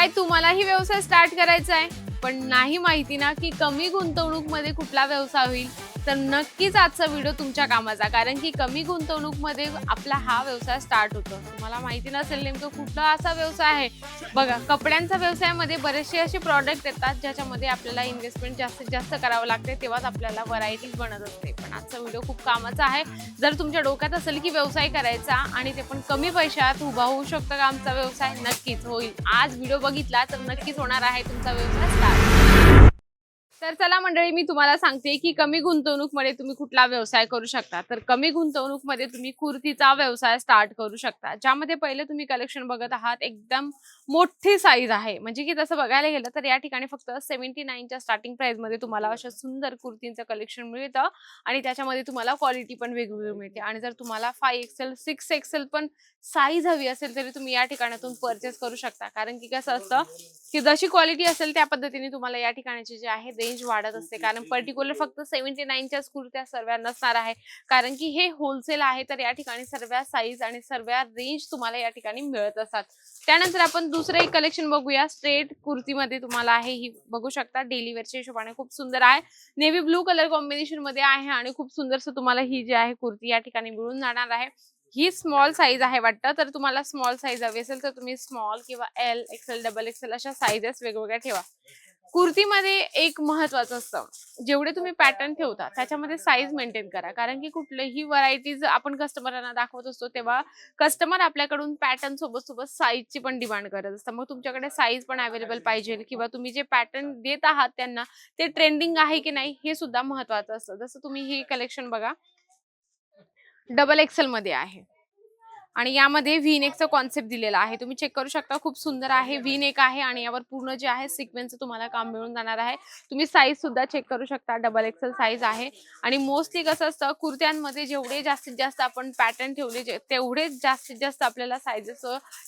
काय तुम्हालाही व्यवसाय स्टार्ट करायचा आहे? पण नाही माहिती ना की कमी गुंतवणूकमध्ये कुठला व्यवसाय होईल? तर नक्कीच आजचा व्हिडिओ तुमच्या कामाचा कारण की कमी गुंतवणूकमध्ये आपला हा व्यवसाय स्टार्ट होतो. तुम्हाला माहिती नसेल नेमकं कुठला असा व्यवसाय आहे. बघा कपड्यांचा व्यवसायामध्ये बरेचसे असे प्रॉडक्ट येतात ज्याच्यामध्ये आपल्याला इन्व्हेस्टमेंट जास्तीत जास्त करावं लागते तेव्हाच आपल्याला व्हरायटीज बनत असते. पण आजचा व्हिडिओ खूप कामाचा आहे. जर तुमच्या डोक्यात असेल की व्यवसाय करायचा आणि ते पण कमी पैशात उभा होऊ शकतो का आमचा व्यवसाय नक्कीच होईल. आज व्हिडिओ बघितला तर नक्कीच होणार आहे तुमचा व्यवसाय स्टार्ट तर चला मंडळी मी तुम्हाला सांगते की कमी गुंतवणूकमध्ये तुम्ही कुठला व्यवसाय करू शकता. तर कमी गुंतवणूकमध्ये तुम्ही कुर्तीचा व्यवसाय स्टार्ट करू शकता. ज्यामध्ये पहिले तुम्ही कलेक्शन बघत आहात एकदम मोठी साईज आहे. म्हणजे की तसं बघायला गेलं तर या ठिकाणी फक्त सेव्हन्टी नाईनच्या स्टार्टिंग प्राइसमध्ये तुम्हाला अशा सुंदर कुर्तींचं कलेक्शन मिळतं आणि त्याच्यामध्ये तुम्हाला क्वालिटी पण वेगवेगळी मिळते. आणि जर तुम्हाला फाय एक्सेल सिक्स एक्सेल पण साईज हवी असेल तरी तुम्ही या ठिकाणातून परचेस करू शकता. कारण की कसं असतं की जशी क्वालिटी असेल त्या पद्धतीने तुम्हाला या ठिकाणची जी आहे रेंज वाढत असते. कारण पर्टिक्युलर फक्त सेव्हन्टी नाईनच्याच कुर्त्या सर्व नसणार आहे. कारण की हे होलसेल आहे तर या ठिकाणी सर्व साईज आणि सर्व रेंज तुम्हाला या ठिकाणी मिळत असतात. त्यानंतर आपण दुसरं एक कलेक्शन बघूया. स्ट्रेट कुर्तीमध्ये तुम्हाला आहे ही बघू शकता. डेली वेअरच्या हिशोबाने खूप सुंदर आहे. नेव्ही ब्लू कलर कॉम्बिनेशनमध्ये आहे आणि खूप सुंदरसं तुम्हाला ही जी आहे कुर्ती या ठिकाणी मिळून जाणार आहे. ही स्मॉल साईज आहे वाटतं. तर तुम्हाला स्मॉल साईज हवी असेल तर तुम्ही स्मॉल किंवा L X L double X L अशा साईजेस वेगवेगळ्या ठेवा. कुर्तीमध्ये एक महत्वाचं असतं. जेवढे तुम्ही पॅटर्न ठेवता त्याच्यामध्ये साईज मेंटेन करा. कारण की कुठलेही व्हरायटीज आपण कस्टमरांना दाखवत असतो तेव्हा कस्टमर आपल्याकडून पॅटर्न सोबत सोबत साईजची पण डिमांड करत असतं. मग तुमच्याकडे साईज पण अवेलेबल पाहिजे किंवा तुम्ही जे पॅटर्न देत आहात त्यांना ते ट्रेंडिंग आहे की नाही हे सुद्धा महत्वाचं असतं. जसं तुम्ही हे कलेक्शन बघा डबल एक्सेल मध्ये आहे. आणि यामध्ये व्ही नेकचा कॉन्सेप्ट दिलेला आहे. तुम्ही चेक करू शकता. खूप सुंदर आहे. व्ही नेक आहे आणि यावर पूर्ण जे आहे सिक्वेन्स तुम्हाला काम मिळून जाणार आहे. तुम्ही साईज सुद्धा चेक करू शकता. डबल एक्सेल साईज आहे. आणि मोस्टली कसं असतं कुर्त्यांमध्ये जेवढे जास्तीत जास्त आपण पॅटर्न ठेवले जे- तेवढेच जास्तीत जास्त आपल्याला साईजेस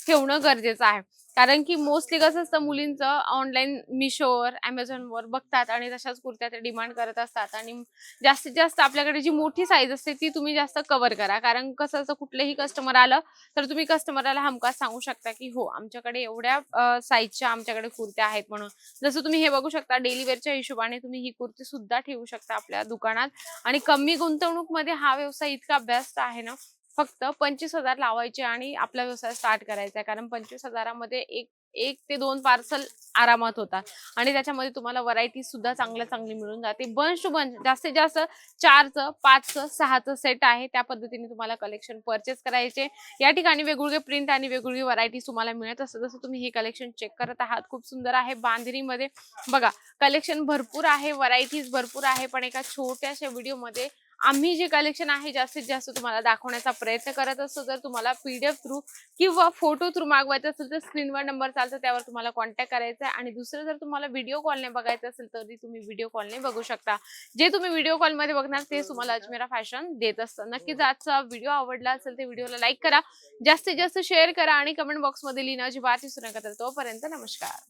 ठेवणं गरजेचं आहे. कारण की मोस्टली कसं असतं मुलींचं ऑनलाईन मिशोवर अमेझॉनवर बघतात आणि तशाच कुर्त्या ते डिमांड करत असतात. आणि जास्तीत जास्त आपल्याकडे जी मोठी साईज असते ती तुम्ही जास्त कव्हर करा. कारण कसं असं कुठलेही कस्टमर आलं तर तुम्ही कस्टमरला हमखास सांगू शकता की हो आमच्याकडे एवढ्या साईजच्या आमच्याकडे कुर्त्या आहेत म्हणून. जसं तुम्ही हे बघू शकता डेली वेअरच्या हिशोबाने तुम्ही ही कुर्ती सुद्धा ठेवू शकता आपल्या दुकानात. आणि कमी गुंतवणूकमध्ये हा व्यवसाय इतका बेस्ट आहे ना फक्त पंचवीस हजार लावायचे आणि आपला व्यवसाय स्टार्ट करायचा आहे. कारण पंचवीस हजारामध्ये एक एक ते दोन पार्सल आरामात होतात. आणि त्याच्यामध्ये तुम्हाला व्हरायटी सुद्धा चांगल्या चांगली मिळून जाते. बंच टू बंच जास्तीत जास्त चारचं पाचचं सहाचं सेट आहे. त्या पद्धतीने तुम्हाला कलेक्शन परचेस करायचे. या ठिकाणी वेगवेगळे प्रिंट आणि वेगवेगळी व्हरायटीज तुम्हाला मिळत असतं जसं तुम्ही हे कलेक्शन चेक करत आहात खूप सुंदर आहे. बांधणीमध्ये बघा कलेक्शन भरपूर आहे व्हरायटीज भरपूर आहे. पण एका छोट्याशा व्हिडिओमध्ये आम्ही जे कलेक्शन आहे जास्तीत जास्त तुम्हाला दाखवण्याचा प्रयत्न करत असतो. जर तुम्हाला पीडीएफ थ्रू किंवा फोटो थ्रू मागवायचं असेल तर स्क्रीनवर नंबर चालतो त्यावर तुम्हाला कॉन्टॅक्ट करायचा आहे. आणि दुसरं जर तुम्हाला व्हिडिओ कॉलने बघायचं असेल तरी तुम्ही व्हिडिओ कॉलने बघू शकता. जे तुम्ही व्हिडिओ कॉलमध्ये बघणार ते तुम्हाला अजमेरा फॅशन देत असतं. नक्कीच आजचा व्हिडिओ आवडला असेल तर व्हिडिओला लाईक करा. जास्तीत जास्त शेअर करा आणि कमेंट बॉक्समध्ये लिहिणं अजिबात विसरू नका. तर तोपर्यंत नमस्कार.